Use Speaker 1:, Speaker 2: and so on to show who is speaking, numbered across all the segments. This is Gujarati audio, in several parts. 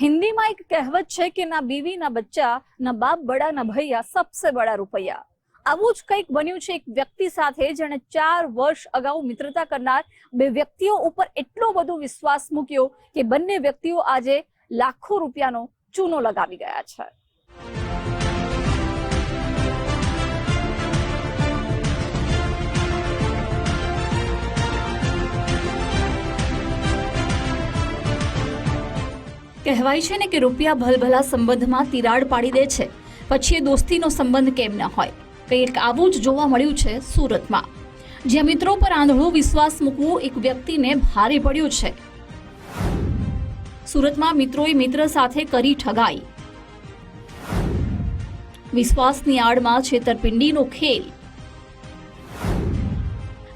Speaker 1: हिंदी એક કહેવત છે કે ના બીવી, ના બચ્ચા, ના બાપ, બડા, ના ભૈયા, સબસે બડા રૂપૈયા. આવું જ કંઈક બન્યું છે એક વ્યક્તિ સાથે જેણે ચાર વર્ષ અગાઉ મિત્રતા કરનાર બે વ્યક્તિઓ ઉપર એટલો બધો વિશ્વાસ મૂક્યો કે બંને વ્યક્તિઓ આજે લાખો રૂપિયાનો ચૂનો લગાવી ગયા છે. કહેવાય છે ને કે રૂપિયા ભલભલા સંબંધમાં તિરાડ પાડી દે છે. પછી એ દોસ્તીનો સંબંધ કેમ ન હોય? કંઈક આવું જ જોવા મળ્યું છે સુરતમાં. જ્યાં મિત્રો પર આંધળો વિશ્વાસ મૂકવું એક વ્યક્તિને ભારે પડ્યું છે. સુરતમાં મિત્રોએ મિત્ર સાથે કરી ઠગાઈ. વિશ્વાસની આડમાં છેતરપિંડીનો ખેલ.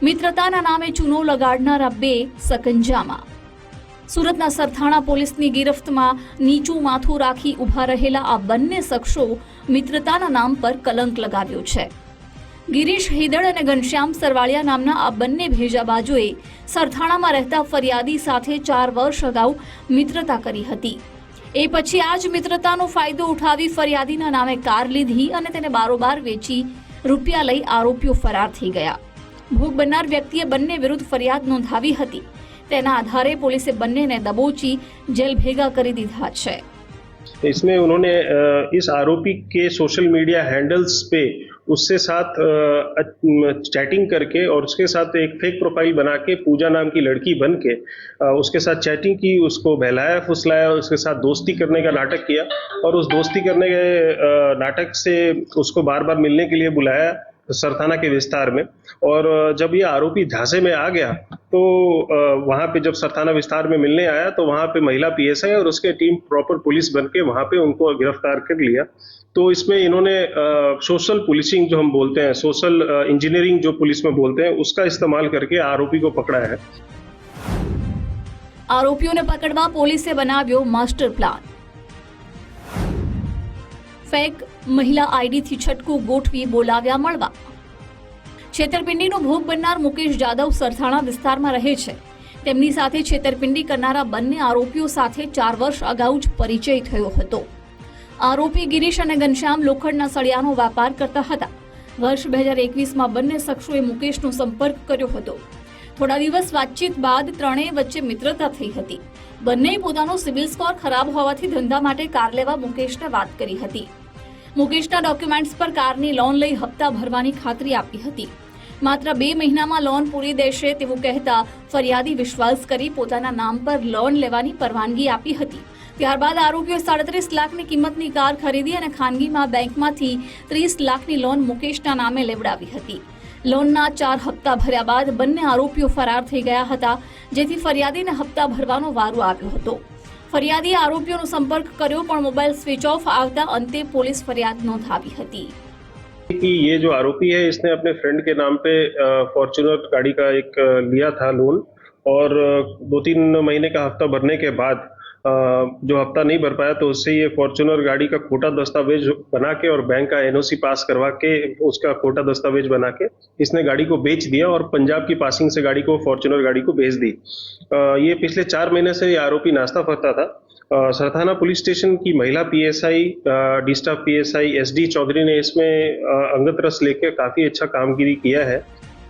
Speaker 1: મિત્રતાના નામે ચૂનો લગાડનારા બે સકંજામાં. સુરતના સરથાણા પોલીસની ગિરફ્તમાં નીચું માથું રાખી ઊભા રહેલા આ બંને શખ્સો મિત્રતાના નામ પર કલંક લગાવ્યો છે. ગિરીશ હિદળ અને ઘનશ્યામ સરવાળિયા નામના આ બંને ભેજાબાજોએ સરથાણામાં રહેતા ફરિયાદી સાથે ચાર વર્ષ અગાઉ મિત્રતા કરી હતી. એ પછી આ જ મિત્રતાનો ફાયદો ઉઠાવી ફરિયાદીના નામે કાર લીધી અને તેને બારોબાર વેચી રૂપિયા લઈ આરોપીઓ ફરાર થઈ ગયા. ભોગ બનનાર વ્યક્તિએ બંને વિરુદ્ધ ફરિયાદ નોંધાવી હતી. તેના આધારે પોલીસે બંનેને દબોચી જેલ ભેગા કરી દીધા છે
Speaker 2: इसमें उन्होंने अ, इस आरोपी के सोशल मीडिया हैंडल्स पे उससे साथ चैटिंग करके और उसके साथ एक फेक प्रोफाइल बना के पूजा नाम की लड़की बन के अ, उसके साथ चैटिंग की उसको बहलाया फुसलाया उसके साथ दोस्ती करने का नाटक किया और उस दोस्ती करने के अ, नाटक से उसको बार बार मिलने के लिए बुलाया सरथाना के विस्तार में। और जब ये आरोपी झांसे में आ गया तो वहाँ पे जब सरथाना विस्तार में मिलने आया तो वहाँ पे महिला पीएसआई और उसके टीम प्रॉपर पुलिस बन के वहाँ पे उनको गिरफ़्तार कर लिया। तो इसमें इन्होंने सोशल पुलिसिंग जो हम बोलते हैं, सोशल इंजीनियरिंग जो पुलिस में बोलते हैं, उसका इस्तेमाल करके आरोपी को पकड़ा है।
Speaker 1: आरोपियों ने पकड़वा पुलिस से बना व्यो मास्टर प्लान। ફેક મહિલા આઈડીથી છટકું ગોઠવી બોલાવ્યા મળવા. છેતરપિંડીનો ભોગ બનનાર મુકેશ જાદવ સરથાણા વિસ્તારમાં રહે છે. તેમની સાથે છેતરપિંડી કરનારા બંને આરોપીઓ સાથે ચાર વર્ષ અગાઉ જ પરિચય થયો હતો. આરોપી ગિરીશ અને ઘનશ્યામ લોખંડના સળિયાનો વેપાર કરતા હતા. વર્ષ બે હજાર એકવીસમાં બંને શખ્સોએ મુકેશનો સંપર્ક કર્યો હતો. થોડા દિવસ વાતચીત બાદ ત્રણેય વચ્ચે મિત્રતા થઈ હતી. બંનેએ પોતાનો સિવિલ સ્કોર ખરાબ હોવાથી ધંધા માટે કાર લેવા મુકેશને વાત કરી હતી. મુકેશના ડોક્યુમેન્ટ્સ પર કારની લોન લઈ હપ્તા ભરવાની ખાતરી આપી હતી. માત્ર બે મહિનામાં લોન પૂરી દેશે તેવું કહેતા ફરિયાદી વિશ્વાસ કરી પોતાના નામ પર લોન લેવાની પરવાનગી આપી હતી. ત્યારબાદ આરોપીઓ સાડત્રીસ લાખની કિંમતની કાર ખરીદી અને ખાનગીમાં બેંકમાંથી ત્રીસ લાખની લોન મુકેશના નામે લેવડાવી હતી. લોનના ચાર હપ્તા ભર્યા બાદ બંને આરોપીઓ ફરાર થઈ ગયા હતા, જેથી ફરિયાદીને હપ્તા ભરવાનો વારો આવ્યો હતો. ફરિયાદીએ આરોપીઓનો સંપર્ક કર્યો પણ મોબાઈલ સ્વિચ ઓફ આવતા અંતે પોલીસ ફરિયાદ નોંધાવી હતી
Speaker 2: कि ये जो आरोपी है इसने अपने फ्रेंड के नाम पे फॉर्चुनर गाड़ी का एक अ, लिया था लोन और अ, दो तीन महीने का हफ्ता भरने के बाद अ, जो हफ़्ता नहीं भर पाया तो उससे ये फॉर्चुनर गाड़ी का खोटा दस्तावेज़ बना के और बैंक का एनओसी पास करवा के उसका खोटा दस्तावेज़ बना के इसने गाड़ी को बेच दिया और पंजाब की पासिंग से गाड़ी को फॉर्चुनर गाड़ी को भेज दी। ये पिछले चार महीने से ये आरोपी नाश्ता फरता था। सरथाना पुलिस स्टेशन की महिला PSI D staff PSI SD Chaudhary ने इसमें अंगत रस लेकर काफ़ी अच्छा कामगिरी किया है।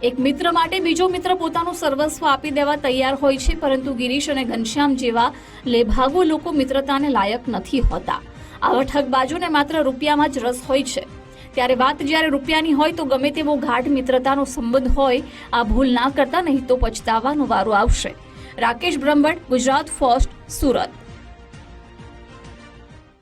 Speaker 1: એક મિત્ર માટે બીજો મિત્ર પોતાનું સર્વસ્વ આપી દેવા તૈયાર હોય છે, પરંતુ ગિરીશ અને ઘનશ્યામ જેવા લેભાગુ લોકો મિત્રતાને લાયક નથી હોતા. આવા ઠગબાજોને માત્ર રૂપિયામાં જ રસ હોય છે. ત્યારે વાત જ્યારે રૂપિયાની હોય તો ગમે તેવો ગાઢ મિત્રતાનો સંબંધ હોય, આ ભૂલ ના કરતા નહીં તો પછતાવાનો વારો આવશે. રાકેશ બ્રહ્મભટ્ટ, ગુજરાત ફર્સ્ટ, સુરત.